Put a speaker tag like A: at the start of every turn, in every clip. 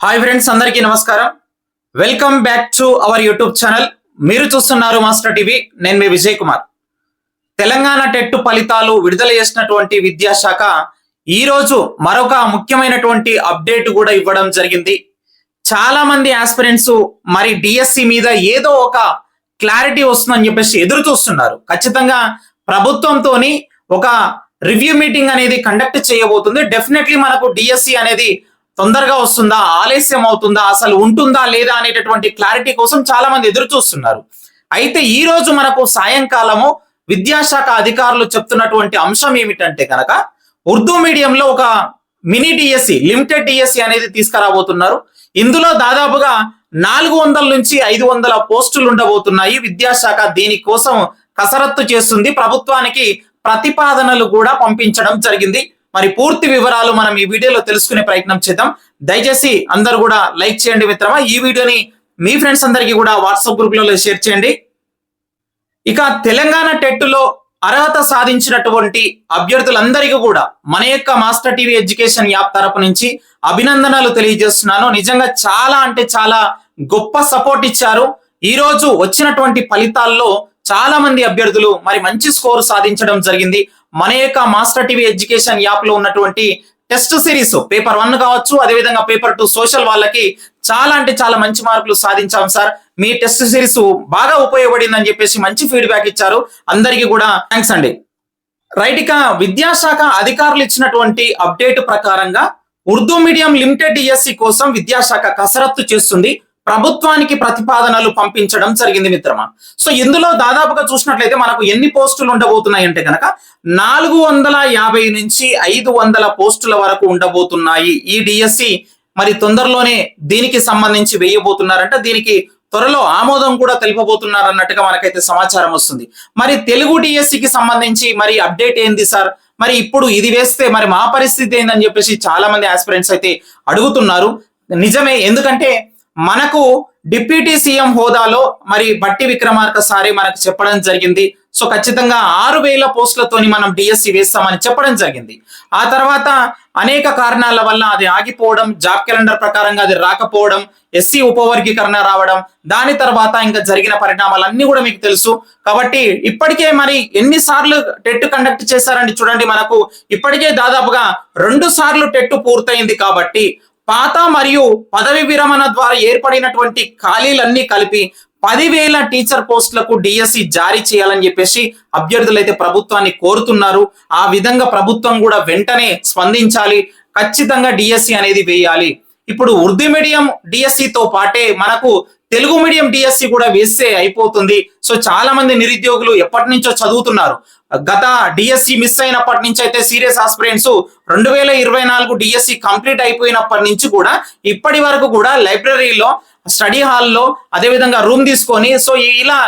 A: Hi friends అందరికీ నమస్కారం. Welcome back to our YouTube channel మీరు చూస్తున్నారు మాస్టర్ టీవీ నేను మీ విజయ్ కుమార్. తెలంగాణ టెట్ ఫలితాలు విడుదల చేసినటువంటి విద్యాశాఖ ఈ రోజు మరొక ముఖ్యమైనటువంటి అప్డేట్ కూడా ఇవ్వడం జరిగింది. చాలా మంది ఆస్పిరెంట్స్ మరి డిఎస్సి మీద ఏదో ఒక క్లారిటీ వస్తుందని చెప్పేసి ఎదురు చూస్తున్నారు. ఖచ్చితంగా ప్రభుత్వంతోని ఒక రివ్యూ మీటింగ్ అనేది కండక్ట్ చేయబోతుంది. డెఫినెట్లీ మనకు డిఎస్సి అనేది తొందరగా వస్తుందా? ఆలస్యం అవుతుందా? అసలు ఉంటుందా లేదా అనేటటువంటి క్లారిటీ కోసం చాలా మంది ఎదురు చూస్తున్నారు అయితే ఈ రోజు మనకు సాయంకాలము విద్యాశాఖ అధికారులు చెప్తున్నటువంటి అంశం ఏమిటంటే కనుక ఉర్దూ మీడియంలో ఒక మినీ డిఎస్సి లిమిటెడ్ డిఎస్సి అనేది తీసుకురాబోతున్నారు. ఇందులో దాదాపుగా నాలుగు వందల నుంచి ఐదు వందల పోస్టులు ఉండబోతున్నాయి. విద్యాశాఖ దీనికోసం కసరత్తు చేస్తుంది. ప్రభుత్వానికి ప్రతిపాదనలు కూడా పంపించడం జరిగింది. మరి పూర్తి వివరాలు మనం ఈ వీడియోలో తెలుసుకునే ప్రయత్నం చేద్దాం. దయచేసి అందరూ కూడా లైక్ చేయండి మిత్రమా. ఈ వీడియోని మీ ఫ్రెండ్స్ అందరికీ కూడా వాట్సాప్ గ్రూప్లలో షేర్ చేయండి. ఇక తెలంగాణ టెట్లో అర్హత సాధించినటువంటి అభ్యర్థులందరికీ కూడా మన యొక్క మాస్టర్ టీవీ ఎడ్యుకేషన్ యాప్ తరపు నుంచి అభినందనలు తెలియజేస్తున్నాను. నిజంగా చాలా అంటే చాలా గొప్ప సపోర్ట్ ఇచ్చారు. ఈ రోజు వచ్చినటువంటి ఫలితాల్లో చాలా మంది అభ్యర్థులు మరి మంచి స్కోర్ సాధించడం జరిగింది. మన యొక్క మాస్టర్ టీవీ ఎడ్యుకేషన్ యాప్లో ఉన్నటువంటి టెస్ట్ సిరీస్ పేపర్ వన్ కావచ్చు అదేవిధంగా పేపర్ టూ సోషల్ వాళ్ళకి చాలా అంటే చాలా మంచి మార్కులు సాధించాం సార్. మీ టెస్ట్ సిరీస్ బాగా ఉపయోగపడిందని చెప్పేసి మంచి ఫీడ్బ్యాక్ ఇచ్చారు. అందరికీ కూడా థ్యాంక్స్ అండి. రైట్ ఇక విద్యాశాఖ అధికారులు ఇచ్చినటువంటి అప్డేట్ ప్రకారంగా ఉర్దూ మీడియం లిమిటెడ్ డిఎస్సి కోసం విద్యాశాఖ కసరత్తు చేస్తుంది. ప్రభుత్వానికి ప్రతిపాదనలు పంపించడం జరిగింది మిత్రమా? సో ఇందులో దాదాపుగా చూసినట్లయితే మనకు ఎన్ని పోస్టులు ఉండబోతున్నాయి అంటే కనుక నాలుగు వందల యాభై నుంచి ఐదు వందల పోస్టుల వరకు ఉండబోతున్నాయి ఈ డిఎస్సి. మరి తొందరలోనే దీనికి సంబంధించి వేయబోతున్నారంట. దీనికి త్వరలో ఆమోదం కూడా తెలుపబోతున్నారు అన్నట్టుగా మనకైతే సమాచారం వస్తుంది. మరి తెలుగు డిఎస్సికి సంబంధించి మరి అప్డేట్ ఏంది సార్? మరి ఇప్పుడు ఇది వేస్తే మరి మా పరిస్థితి ఏందని చెప్పేసి చాలా మంది ఆస్పిరెంట్స్ అయితే అడుగుతున్నారు. నిజమే ఎందుకంటే మనకు డిప్యూటీ సీఎం హోదాలో మరి బట్టి విక్రమార్క సారి మనకు చెప్పడం జరిగింది. సో ఖచ్చితంగా ఆరు వేల పోస్టులతోని మనం డిఎస్సి వేస్తామని చెప్పడం జరిగింది. ఆ తర్వాత అనేక కారణాల వల్ల అది ఆగిపోవడం జాబ్ క్యాలెండర్ ప్రకారంగా అది రాకపోవడం ఎస్సీ ఉపవర్గీకరణ రావడం దాని తర్వాత ఇంకా జరిగిన పరిణామాలన్నీ కూడా మీకు తెలుసు. కాబట్టి ఇప్పటికే మరి ఎన్నిసార్లు టెట్ కండక్ట్ చేశారండి చూడండి మనకు. ఇప్పటికే దాదాపుగా రెండు సార్లు టెట్ పూర్తయింది కాబట్టి పాత మరియు పదవి విరమణ ద్వారా ఏర్పడినటువంటి ఖాళీలన్నీ కలిపి పదివేల టీచర్ పోస్టులకు డిఎస్సి జారీ చేయాలని చెప్పేసి అభ్యర్థులు అయితే ప్రభుత్వాన్ని కోరుతున్నారు. ఆ విధంగా ప్రభుత్వం కూడా వెంటనే స్పందించాలి. ఖచ్చితంగా డిఎస్సి అనేది వేయాలి. ఇప్పుడు ఉర్దూ మీడియం డిఎస్సితో పాటే మనకు తెలుగు మీడియం డిఎస్సి కూడా వేస్తే అయిపోతుంది. సో చాలా మంది నిరుద్యోగులు ఎప్పటి నుంచో చదువుతున్నారు. గత డిఎస్సి మిస్ అయినప్పటి నుంచి అయితే సీరియస్ ఆస్పిరెంట్స్ రెండు వేల ఇరవై నాలుగు డిఎస్సి కంప్లీట్ అయిపోయినప్పటి నుంచి కూడా ఇప్పటి వరకు కూడా లైబ్రరీలో స్టడీ హాల్లో అదేవిధంగా రూమ్ తీసుకొని సో ఇలా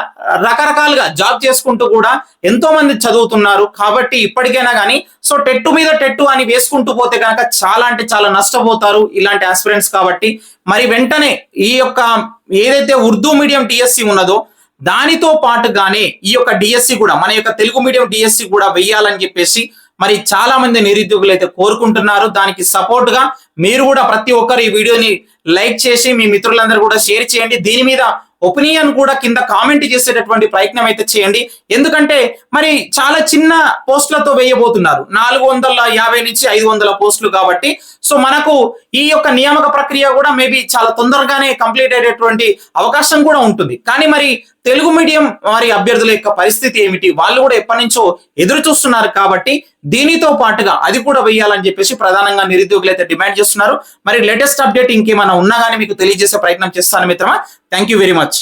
A: రకరకాలుగా జాబ్ చేసుకుంటూ కూడా ఎంతో మంది చదువుతున్నారు. కాబట్టి ఇప్పటికైనా కానీ సో టెట్టు మీద టెట్టు అని వేసుకుంటూ పోతే కనుక చాలా అంటే చాలా నష్టపోతారు ఇలాంటి ఆస్పిరెంట్స్ కాబట్టి. మరి వెంటనే ఈ యొక్క ఏదైతే ఉర్దూ మీడియం టిఎస్సి ఉన్నదో దానితో పాటుగానే ఈ యొక్క డిఎస్సి కూడా మన యొక్క తెలుగు మీడియం డిఎస్సి కూడా వెయ్యాలని చెప్పేసి మరి చాలా మంది నిరుద్యోగులు అయితే కోరుకుంటున్నారు. దానికి సపోర్ట్గా మీరు కూడా ప్రతి ఒక్కరు ఈ వీడియోని లైక్ చేసి మీ మిత్రులందరూ కూడా షేర్ చేయండి. దీని మీద ఒపీనియన్ కూడా కింద కామెంట్ చేసేటటువంటి ప్రయత్నం అయితే చేయండి. ఎందుకంటే మరి చాలా చిన్న పోస్టులతో వేయబోతున్నారు. నాలుగు వందల యాభై నుంచి ఐదు వందల పోస్టులు కాబట్టి సో మనకు ఈ యొక్క నియామక ప్రక్రియ కూడా మేబీ చాలా తొందరగానే కంప్లీట్ అయ్యేటువంటి అవకాశం కూడా ఉంటుంది. కానీ మరి తెలుగు మీడియం వారి అభ్యర్థుల యొక్క పరిస్థితి ఏమిటి? వాళ్ళు కూడా ఎప్పటి నుంచో ఎదురు చూస్తున్నారు కాబట్టి దీనితో పాటుగా అది కూడా వేయాలని చెప్పేసి ప్రధానంగా నిరుద్యోగులు అయితే డిమాండ్ చేస్తున్నారు. మరి లేటెస్ట్ అప్డేట్ ఇంకేమైనా ఉన్నా కానీ మీకు తెలియజేసే ప్రయత్నం చేస్తాను మిత్రమా. Thank you very much.